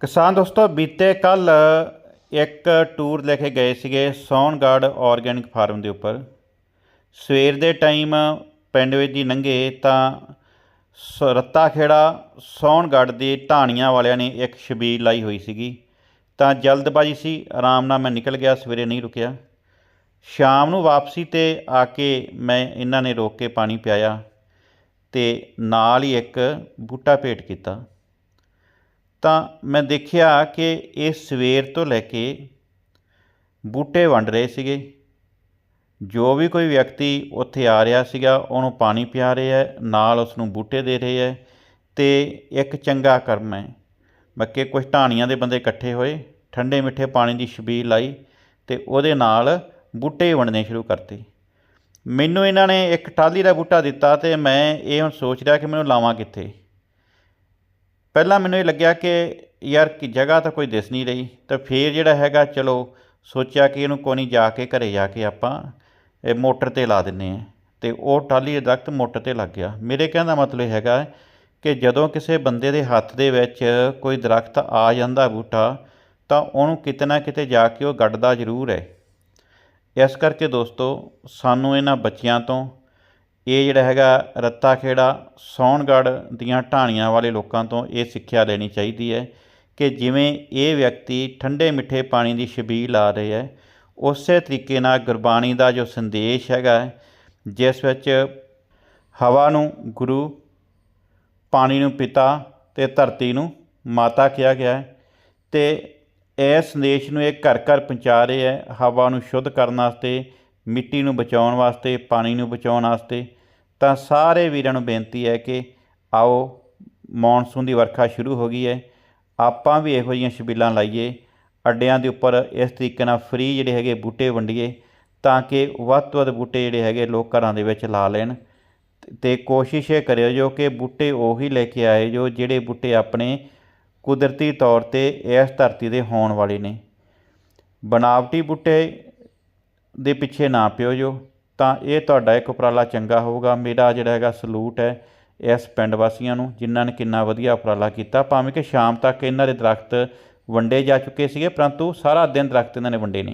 ਕਿਸਾਨ ਦੋਸਤੋ, ਬੀਤੇ ਕੱਲ ਇੱਕ ਟੂਰ ਲੈ ਕੇ ਗਏ ਸੀਗੇ ਸੌਨਗੜ੍ਹ ਆਰਗੈਨਿਕ ਫਾਰਮ ਦੇ ਉੱਪਰ। ਸਵੇਰ ਦੇ ਟਾਈਮ ਪਿੰਡ ਵਿੱਚ ਦੀ ਲੰਘੇ ਤਾਂ ਸ- ਰੱਤਾ ਖੇੜਾ ਸੌਨਗੜ੍ਹ ਦੇ ਢਾਣੀਆਂ ਵਾਲਿਆਂ ਨੇ ਇੱਕ ਛਬੀਲ ਲਾਈ ਹੋਈ ਸੀਗੀ। ਤਾਂ ਜਲਦਬਾਜ਼ੀ ਸੀ, ਆਰਾਮ ਨਾਲ ਮੈਂ ਨਿਕਲ ਗਿਆ, ਸਵੇਰੇ ਨਹੀਂ ਰੁਕਿਆ। ਸ਼ਾਮ ਨੂੰ ਵਾਪਸੀ ਤੇ ਆ ਕੇ ਮੈਂ ਇਹਨਾਂ ਨੇ ਰੋਕ ਕੇ ਪਾਣੀ ਪਿਆਇਆ ਤੇ ਨਾਲ ਹੀ ਇੱਕ ਬੂਟਾ ਭੇਟ ਕੀਤਾ। ਤਾਂ ਮੈਂ ਦੇਖਿਆ ਕਿ ਇਹ ਸਵੇਰ ਤੋਂ ਲੈ ਕੇ ਬੂਟੇ ਵੰਡ ਰਹੇ ਸੀਗੇ। ਜੋ ਵੀ ਕੋਈ ਵਿਅਕਤੀ ਉੱਥੇ ਆ ਰਿਹਾ ਸੀਗਾ, ਉਹਨੂੰ ਪਾਣੀ ਪਿਆ ਰਹੇ ਹੈ, ਨਾਲ ਉਸ ਨੂੰ ਬੂਟੇ ਦੇ ਰਹੇ ਹੈ ਤੇ ਇੱਕ ਚੰਗਾ ਕਰਮ ਹੈ। ਬਾਕੀ ਕੁਝ ਢਾਣੀਆਂ ਦੇ ਬੰਦੇ ਇਕੱਠੇ ਹੋਏ, ਠੰਡੇ ਮਿੱਠੇ ਪਾਣੀ ਦੀ ਛਬੀਲ ਲਾਈ ਤੇ ਉਹਦੇ ਨਾਲ ਬੂਟੇ ਵੰਡਣੇ ਸ਼ੁਰੂ ਕਰਤੇ। ਮੈਨੂੰ ਇਹਨਾਂ ਨੇ ਇੱਕ ਟਾਹਲੀ ਦਾ ਬੂਟਾ ਦਿੱਤਾ ਤੇ ਮੈਂ ਇਹ ਹੁਣ ਸੋਚ ਰਿਹਾ ਕਿ ਮੈਨੂੰ ਲਾਵਾਂ ਕਿੱਥੇ। ਪਹਿਲਾਂ ਮੈਨੂੰ ਇਹ ਲੱਗਿਆ ਕਿ ਯਾਰ ਕਿ ਜਗ੍ਹਾ ਤਾਂ ਕੋਈ ਦਿਸ ਨਹੀਂ ਰਹੀ, ਤਾਂ ਫੇਰ ਜਿਹੜਾ ਹੈਗਾ ਚਲੋ ਸੋਚਿਆ ਕਿ ਇਹਨੂੰ ਕੋਈ ਨਹੀਂ ਜਾ ਕੇ ਘਰੇ ਜਾ ਕੇ ਆਪਾਂ ਇਹ ਮੋਟਰ ਤੇ ਲਾ ਦਿੰਨੇ ਆ ਤੇ ਉਹ ਟਾਹਲੀ ਦਾ ਦਰਖਤ ਮੋਟਰ ਤੇ ਲੱਗ ਗਿਆ। ਮੇਰੇ ਕਹਿਣ ਦਾ ਮਤਲਬ ਇਹ ਹੈਗਾ ਕਿ ਜਦੋਂ ਕਿਸੇ ਬੰਦੇ ਦੇ ਹੱਥ ਦੇ ਵਿੱਚ ਕੋਈ ਦਰਖਤ ਆ ਜਾਂਦਾ ਬੂਟਾ, ਤਾਂ ਉਹਨੂੰ ਕਿਤੇ ਨਾ ਕਿਤੇ ਜਾ ਕੇ ਉਹ ਗੱਡਦਾ ਜ਼ਰੂਰ ਹੈ। ਇਸ ਕਰਕੇ ਦੋਸਤੋ, ਸਾਨੂੰ ਇਹਨਾਂ ਬੱਚਿਆਂ ਤੋਂ ਇਹ ਜਿਹੜਾ ਹੈਗਾ ਰੱਤਾ ਖੇੜਾ ਸੌਣਗੜ੍ਹ ਦੀਆਂ ਢਾਣੀਆਂ ਵਾਲੇ ਲੋਕਾਂ ਤੋਂ ਇਹ ਸਿੱਖਿਆ ਲੈਣੀ ਚਾਹੀਦੀ ਹੈ ਕਿ ਜਿਵੇਂ ਇਹ ਵਿਅਕਤੀ ਠੰਡੇ ਮਿੱਠੇ ਪਾਣੀ ਦੀ ਛਬੀਲ ਲਾ ਰਹੇ ਹੈ, ਉਸੇ ਤਰੀਕੇ ਨਾਲ ਗੁਰਬਾਣੀ ਦਾ ਜੋ ਸੰਦੇਸ਼ ਹੈਗਾ ਜਿਸ ਵਿੱਚ ਹਵਾ ਨੂੰ ਗੁਰੂ, ਪਾਣੀ ਨੂੰ ਪਿਤਾ ਤੇ ਧਰਤੀ ਨੂੰ ਮਾਤਾ ਕਿਹਾ ਗਿਆ ਹੈ ਤੇ ਇਸ ਸੰਦੇਸ਼ ਨੂੰ ਇਹ ਘਰ ਘਰ ਪਹੁੰਚਾ ਰਹੇ ਹੈ, ਹਵਾ ਨੂੰ ਸ਼ੁੱਧ ਕਰਨ ਵਾਸਤੇ, ਮਿੱਟੀ ਨੂੰ ਬਚਾਉਣ ਵਾਸਤੇ, ਪਾਣੀ ਨੂੰ ਬਚਾਉਣ ਵਾਸਤੇ। ਤਾਂ ਸਾਰੇ ਵੀਰਾਂ ਨੂੰ ਬੇਨਤੀ ਹੈ ਕਿ ਆਓ ਮੌਨਸੂਨ ਦੀ ਵਰਖਾ ਸ਼ੁਰੂ ਹੋ ਗਈ ਹੈ। ਆਪਾਂ ਵੀ ਇਹੋ ਜਿਹੀਆਂ ਛਬੀਲਾਂ ਲਾਈਏ। ਅੱਡਿਆਂ ਦੇ ਉੱਪਰ ਇਸ ਤਰੀਕੇ ਨਾਲ ਫ੍ਰੀ ਜਿਹੜੇ ਹੈਗੇ ਬੂਟੇ ਵੰਡੀਏ ਤਾਂ ਕਿ ਵੱਧ ਤੋਂ ਵੱਧ ਬੂਟੇ ਜਿਹੜੇ ਹੈਗੇ ਲੋਕ ਘਰਾਂ ਦੇ ਵਿੱਚ ਲਾ ਲੈਣ। ਤੇ ਕੋਸ਼ਿਸ਼ ਇਹ ਕਰਿਓ ਜੋ ਕਿ ਬੂਟੇ ਉਹੀ ਲੈ ਕੇ ਆਏ ਜੋ ਜਿਹੜੇ ਬੂਟੇ ਆਪਣੇ ਕੁਦਰਤੀ ਤੌਰ ਤੇ ਇਸ ਧਰਤੀ ਦੇ ਹੋਣ ਵਾਲੇ ਨੇ। ਬਣਾਵਟੀ ਬੂਟੇ ਦੇ ਪਿੱਛੇ ਨਾ ਪਿਓ ਜੋ। ਤਾਂ ਇਹ ਤੁਹਾਡਾ ਇੱਕ ਉਪਰਾਲਾ ਚੰਗਾ ਹੋਊਗਾ। ਮੇਰਾ ਜਿਹੜਾ ਹੈਗਾ ਸਲੂਟ ਹੈ ਇਸ ਪਿੰਡ ਵਾਸੀਆਂ ਨੂੰ, ਜਿਨ੍ਹਾਂ ਨੇ ਕਿੰਨਾ ਵਧੀਆ ਉਪਰਾਲਾ ਕੀਤਾ। ਭਾਵੇਂ ਕਿ ਸ਼ਾਮ ਤੱਕ ਇਹਨਾਂ ਦੇ ਦਰਖਤ ਵੰਡੇ ਜਾ ਚੁੱਕੇ ਸੀਗੇ, ਪਰੰਤੂ ਸਾਰਾ ਦਿਨ ਦਰਖਤ ਇਹਨਾਂ ਨੇ ਵੰਡੇ ਨਹੀਂ